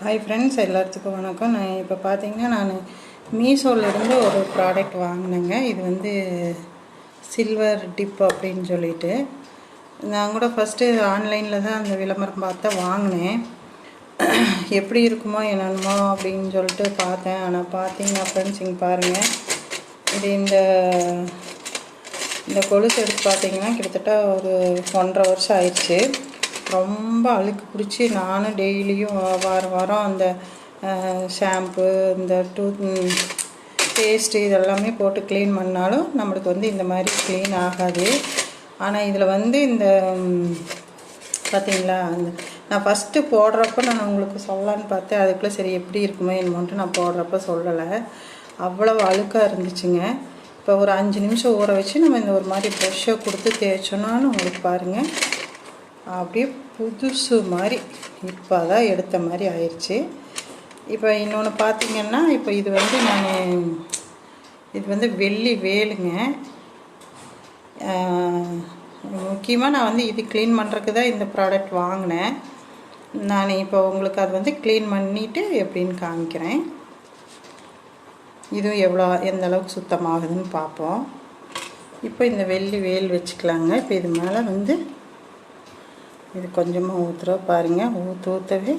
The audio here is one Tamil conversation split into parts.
ஹாய் ஃப்ரெண்ட்ஸ் எல்லாத்துக்கும் வணக்கம். நான் இப்போ பார்த்தீங்கன்னா நான் மீஷோலேருந்து ஒரு ப்ராடக்ட் வாங்கினேங்க. இது வந்து சில்வர் டிப் அப்படின்னு சொல்லிட்டு. நான் கூட ஃபஸ்ட்டு ஆன்லைனில் தான் அந்த விளம்பரம் பார்த்து வாங்கினேன். எப்படி இருக்குமோ என்னென்னமோ அப்படின்னு சொல்லிட்டு பார்த்தேன். ஆனால் பார்த்தீங்கன்னா ஃப்ரெண்ட்ஸ் இங்கே பாருங்கள் இது இந்த இந்த கொலுசு எடுத்து பார்த்தீங்கன்னா கிட்டத்தட்ட ஒரு ஒன்றரை வருஷம் ஆயிடுச்சு. ரொம்ப அழுக்கு பிடிச்சி நானும் டெய்லியும் வாரம் வாரம் அந்த ஷாம்பு இந்த டூத் பேஸ்ட்டு இதெல்லாமே போட்டு க்ளீன் பண்ணாலும் நம்மளுக்கு வந்து இந்த மாதிரி க்ளீன் ஆகாது. ஆனால் இதில் வந்து இந்த பார்த்தீங்களா அந்த நான் ஃபஸ்ட்டு போடுறப்ப நான் உங்களுக்கு சொல்லலான்னு பார்த்தேன். அதுக்குள்ளே சரி எப்படி இருக்குமோ என்னமோன்ட்டு நான் போடுறப்ப சொல்லலை. அவ்வளவு அழுக்காக இருந்துச்சுங்க. இப்போ ஒரு அஞ்சு நிமிஷம் ஊற வச்சு நம்ம இந்த ஒரு மாதிரி ப்ரெஷ்ஷை கொடுத்து தேய்ச்சோன்னாலும் உங்களுக்கு பாருங்கள் அப்படியே புதுசு மாதிரி இப்போ தான் எடுத்த மாதிரி ஆயிடுச்சு இப்போ இன்னொன்று பார்த்தீங்கன்னா இப்போ இது வந்து நான் இது வந்து வெள்ளி வேலுங்க. முக்கியமாக நான் வந்து இது க்ளீன் பண்ணுறதுக்கு தான் இந்த ப்ராடக்ட் வாங்கினேன். நான் இப்போ உங்களுக்கு அது வந்து க்ளீன் பண்ணிவிட்டு எப்படின்னு காமிக்கிறேன். இதுவும் எவ்வளோ எந்த அளவுக்கு சுத்தமாகுதுன்னு பார்ப்போம் இப்போ இந்த வெள்ளி வேல் வச்சுக்கலாங்க. இப்போ இது மேலே வந்து இது கொஞ்சமாக ஊற்றுறோம் பாருங்கள் ஊற்று ஊற்றவே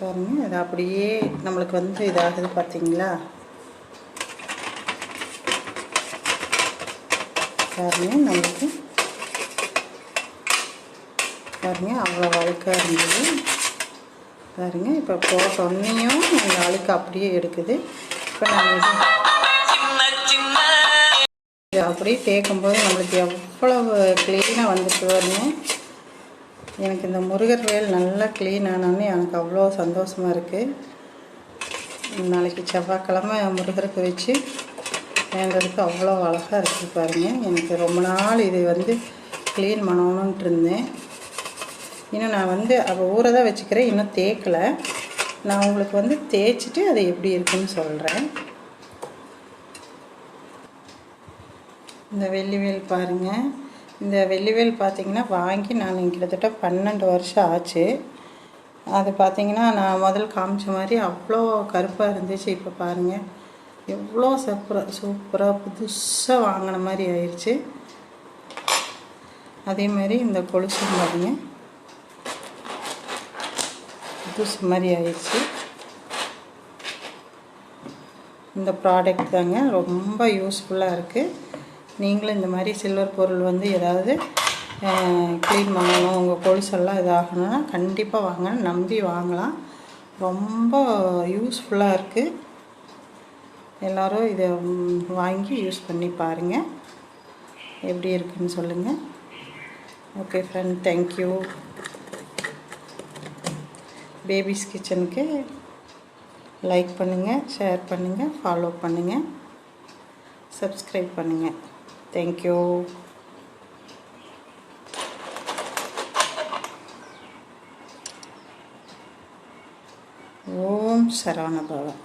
பாருங்கள் அது அப்படியே நம்மளுக்கு வந்து இதாகுது பார்த்தீங்களா பாருங்கள் நம்மளுக்கு. பாருங்கள் அவ்வளோ அழுக்காக இருந்தது. பாருங்க இப்போ போட்டோன்னையும் அந்த அழுக்கு அப்படியே எடுக்குது. இப்போ நம்ம அப்படியே தேய்க்கும்போது நம்மளுக்கு எவ்வளவு க்ளீனாக வந்துட்டு வரணும் எனக்கு இந்த முருகர் வேல் நல்லா க்ளீன் ஆனோடனே எனக்கு அவ்வளோ சந்தோஷமாக இருக்குது நாளைக்கு செவ்வாய்க்கிழமை முருகருக்கு வச்சு வேண்டதுக்கு அவ்வளோ அழகாக இருக்குது பாருங்கள் எனக்கு ரொம்ப நாள் இது வந்து க்ளீன் பண்ணணுன்ட்டு இருந்தேன். இன்னும் நான் வந்து அவள் ஊற தான் வச்சுக்கிறேன் இன்னும் தேய்க்கலை. நான் உங்களுக்கு வந்து தேய்ச்சிட்டு அது எப்படி இருக்குன்னு சொல்கிறேன் இந்த வெள்ளிவேல் பாருங்கள் இந்த வெள்ளிவேல் பார்த்தீங்கன்னா வாங்கி நான் கிட்டத்தட்ட பன்னெண்டு வருஷம் ஆச்சு. அது பார்த்தீங்கன்னா நான் முதல் காமிச்ச மாதிரி அவ்வளோ கருப்பாக இருந்துச்சு. இப்போ பாருங்கள் எவ்வளோ சூப்பராக சூப்பராக புதுசாக வாங்கின மாதிரி ஆயிடுச்சு அதே மாதிரி இந்த கொலுசும் பாருங்க. புதுசு மாதிரி ஆயிடுச்சு இந்த ப்ராடக்ட் தாங்க ரொம்ப யூஸ்ஃபுல்லாக இருக்குது நீங்களும் இந்த மாதிரி சில்வர் பொருள் வந்து ஏதாவது க்ளீன் பண்ணணும் உங்கள் கொலுசெல்லாம் இதாகணும்னா கண்டிப்பாக வாங்க. நம்பி வாங்கலாம். ரொம்ப யூஸ்ஃபுல்லாக இருக்குது எல்லோரும் இதை வாங்கி யூஸ் பண்ணி பாருங்கள் எப்படி இருக்குன்னு சொல்லுங்கள் okay friend thank you babies கிச்சனுக்கு லைக் பண்ணுங்கள் ஷேர் பண்ணுங்கள் ஃபாலோ பண்ணுங்கள் சப்ஸ்கிரைப் பண்ணுங்கள் தேங்க்யூ ஓம் சரவண பவன்